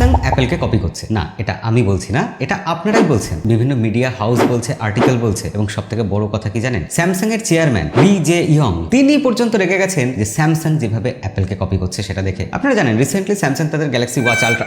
Samsung অ্যাপেলকে copy করছে। না, এটা আমি বলছি না, এটা আপনারাই বলছেন। বিভিন্ন মিডিয়া হাউস বলছে আর্টিকেল বলছে এবং সব থেকে বড় কথা কি জানেন? স্যামসাং এর চেয়ারম্যান লি জে ইয়ং তিনি পর্যন্ত রেগে গেছেন যে স্যামসাং যেভাবে অ্যাপেলকে কপি করছে সেটা দেখে। আপনারা জানেন রিসেন্টলি স্যামসাং তাদের গ্যালাক্সি ওয়াচ আলট্রা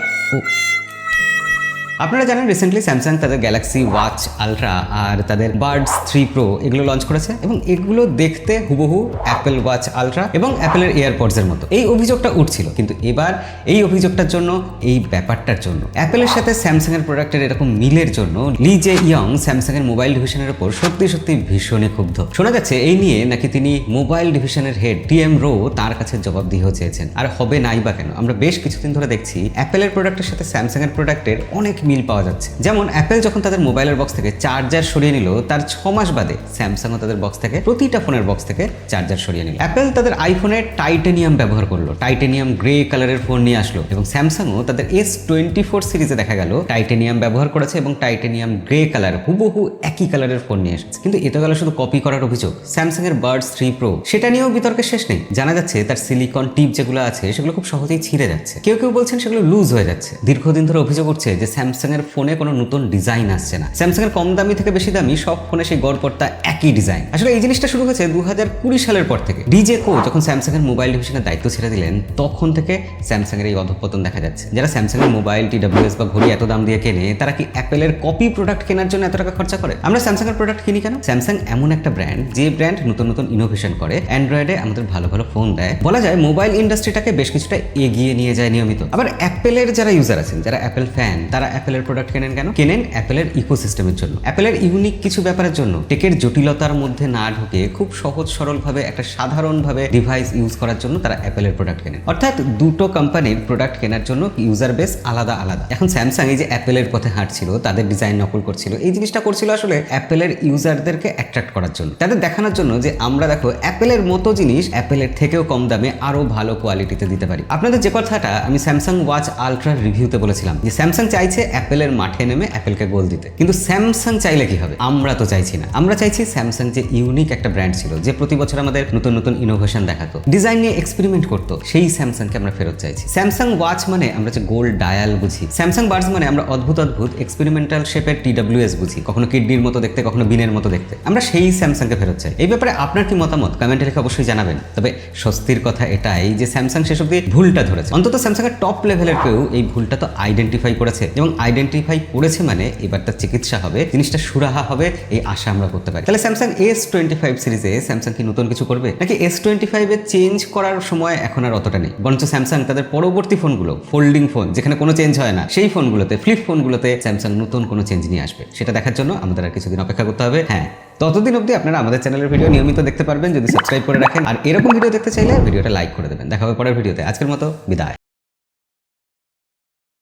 আপনারা জানেন রিসেন্টলি স্যামসাং তাদের গ্যালাক্সি ওয়াচ আলট্রা আর তাদের বার্ডস থ্রি প্রো এগুলো লঞ্চ করেছে এবং এগুলো দেখতে হুবহু অ্যাপেল ওয়াচ আলট্রা এবং অ্যাপেলের এয়ারপডস এর মতো। এই অভিযোগটা উঠছিল, কিন্তু এবার এই অভিযোগটার জন্য, এই ব্যাপারটার জন্য অ্যাপেলের সাথে স্যামসাং এর প্রোডাক্টের এরকম মিলের জন্য লি জে ইয়ং স্যামসাং এর মোবাইল ডিভিশনের উপর সত্যি সত্যি ভীষণই ক্ষুব্ধ। শোনা যাচ্ছে এই নিয়ে নাকি তিনি মোবাইল ডিভিশনের হেড টি এম রো তার কাছে জবাবদিহিও চেয়েছেন। আর হবে নাই বা কেন? আমরা বেশ কিছুদিন ধরে দেখছি অ্যাপেলের প্রোডাক্টের সাথে স্যামসাং এর প্রোডাক্টের অনেক পাওয়া যাচ্ছে। যেমন অ্যাপেল যখন তাদের মোবাইলের বক্স থেকে চার্জার সরিয়ে নিল, তার ছ মাস বাদে স্যামসাংও তাদের বক্স থেকে, প্রতিটা ফোনের বক্স থেকে চার্জার সরিয়ে নিল। অ্যাপেল তাদের আইফোনে টাইটেনিয়াম ব্যবহার করল টাইটেনিয়াম গ্রে কালারের ফোন নিয়ে আসলো এবং স্যামসাংও তাদের এস টোয়েন্টি ফোর সিরিজে দেখা গেল টাইটেনিয়াম ব্যবহার করেছে এবং টাইটেনিয়াম গ্রে কালার হুবহু একই কালারের ফোন নিয়ে এসেছে। কিন্তু এটা গেল শুধু কপি করার অভিযোগ। স্যামসাং এর বার্ডস থ্রি প্রো সেটা নিয়েও বিতর্কের শেষ নেই। জানা যাচ্ছে তার সিলিকন টিপ যেগুলো আছে, সেগুলো খুব সহজেই ছিঁড়ে যাচ্ছে। কেউ কেউ বলছেন সেগুলো লুজ হয়ে যাচ্ছে। দীর্ঘদিন ধরে অভিযোগ উঠছে যে স্যামসাং এর ফোনে কোনো নতুন ডিজাইন আসছে না। স্যামসাং এর কম দামি থেকে বেশি দামি সব ফোনে সেই গড়পড়তা একই ডিজাইন। আসলে এই জিনিসটা শুরু হয়েছে দু হাজার কুড়ি সালের পর থেকে। ডিজে কো যখন স্যামসাং এর মোবাইল ডিভিশনের দায়িত্ব ছেড়ে দিলেন, তখন থেকে স্যামসাং এর এই অধপতন দেখা যাচ্ছে। যারা স্যামসাং এর মোবাইল টিডব্লিউএস বা ঘড়ি এত দাম দিয়ে কেনে, তারা কি অ্যাপেলের কপি প্রোডাক্ট কেনার জন্য এত টাকা খরচা করে? আমরা স্যামসাং এর প্রোডাক্ট কিনি কেন? স্যামসাং এমন একটা ব্র্যান্ড, যে ব্র্যান্ড নতুন নতুন ইনোভেশন করে। অ্যান্ড্রয়েডে আমাদের ভালো ভালো ফোন দেয়। বলা যায় মোবাইল ইন্ডাস্ট্রিটাকে বেশ কিছুটা এগিয়ে নিয়ে যায় নিয়মিত। আবার অ্যাপেলের যারা ইউজার আছেন, যারা অ্যাপেল ফ্যান তারা অ্যাপেলের প্রোডাক্ট কেনেন কেন? কেনেন অ্যাপেলের ইকোসিস্টেমের জন্য। অ্যাপেলের ইউনিক কিছু ব্যাপারের জন্য টেকের জটিলতার মধ্যে না ঢুকে খুব সহজ সরলভাবে একটা সাধারণভাবে ডিভাইস ইউজ করার জন্য তারা অ্যাপেলের প্রোডাক্ট কেনেন। অর্থাৎ দুটো কোম্পানির প্রোডাক্ট কেনার জন্য ইউজার বেস আলাদা আলাদা। এখন স্যামসাং এই যে অ্যাপেলের পথে হাঁটছিল, তাদের ডিজাইন নকল করছিল, এই জিনিসটা করছিল আসলে অ্যাপেলের ইউজারদেরকে অ্যাট্রাক্ট করার জন্য। তাদের দেখানোর জন্য যে আমরা দেখো অ্যাপেলের মতো জিনিস অ্যাপেলের থেকেও কম দামে আরও ভালো কোয়ালিটিতে দিতে পারি। আপনাদের যে কথাটা আমি স্যামসাং ওয়াচ আলট্রার রিভিউতে বলেছিলাম, যে স্যামসাং চাইছে অ্যাপেলের মাঠে নেমে অ্যাপেলকে গোল দিতে। কিন্তু স্যামসাং চাইলে কি হবে? আমরা তো চাইছি না। আমরা চাইছি স্যামসাং যে ইউনিক একটা ব্র্যান্ড ছিল, যে প্রতি বছর আমাদের নতুন নতুন ইনোভেশন দেখাতো ডিজাইন নিয়ে এক্সপেরিমেন্ট করতো, সেই স্যামসাংকে আমরা ফেরত চাইছি। স্যামসাং ওয়াচ মানে আমরা যে গোল্ড ডায়াল বুঝি, স্যামসাং বার্ডস মানে আমরা অদ্ভুত অদ্ভুত এক্সপেরিমেন্টাল শেপের টিডব্লিউএস বুঝি, কখনো কিডনির মতো দেখতে, কখনো বিনের মতো দেখতে। আমরা সেই স্যামসাংকে ফেরত চাই। এই ব্যাপারে আপনার কি মতামত? কমেন্টে লিখে অবশ্যই জানাবেন। তবে স্বস্তির কথা এটাই যে স্যামসাং সেসব দিয়ে ভুলটা ধরেছে। অন্তত স্যামসাংয়ের টপ লেভেলের কেউ এই ভুলটা তো আইডেন্টিফাই করেছে এবং আইডেন্টিফাই করেছে মানে এবার তার চিকিৎসা হবে, জিনিসটা সুরাহা হবে, এই আশা আমরা করতে পারি। তাহলে স্যামসাং এস টোয়েন্টি ফাইভ সিরিজে স্যামসাং কি নতুন কিছু করবে? নাকি এস টোয়েন্টি ফাইভে চেঞ্জ করার সময় এখন আর অতটা নেই? বরঞ্চ স্যামসাং তাদের পরবর্তী ফোনগুলো ফোল্ডিং ফোন যেখানে কোনো চেঞ্জ হয় না, সেই ফোনগুলোতে ফ্লিপ ফোনগুলোতে স্যামসাং নতুন কোনো চেঞ্জ নিয়ে আসবে। সেটা দেখার জন্য আমাদের আর কিছুদিন অপেক্ষা করতে হবে। হ্যাঁ ততদিন অবধি আপনারা আমাদের চ্যানেলের ভিডিও নিয়মিত দেখতে পারবেন, যদি সাবস্ক্রাইব করে রাখেন। আর এরকম ভিডিও দেখতে চাইলে ভিডিওটা লাইক করে দেবেন। দেখা হবে পরের ভিডিওতে আজকের মতো বিদায়।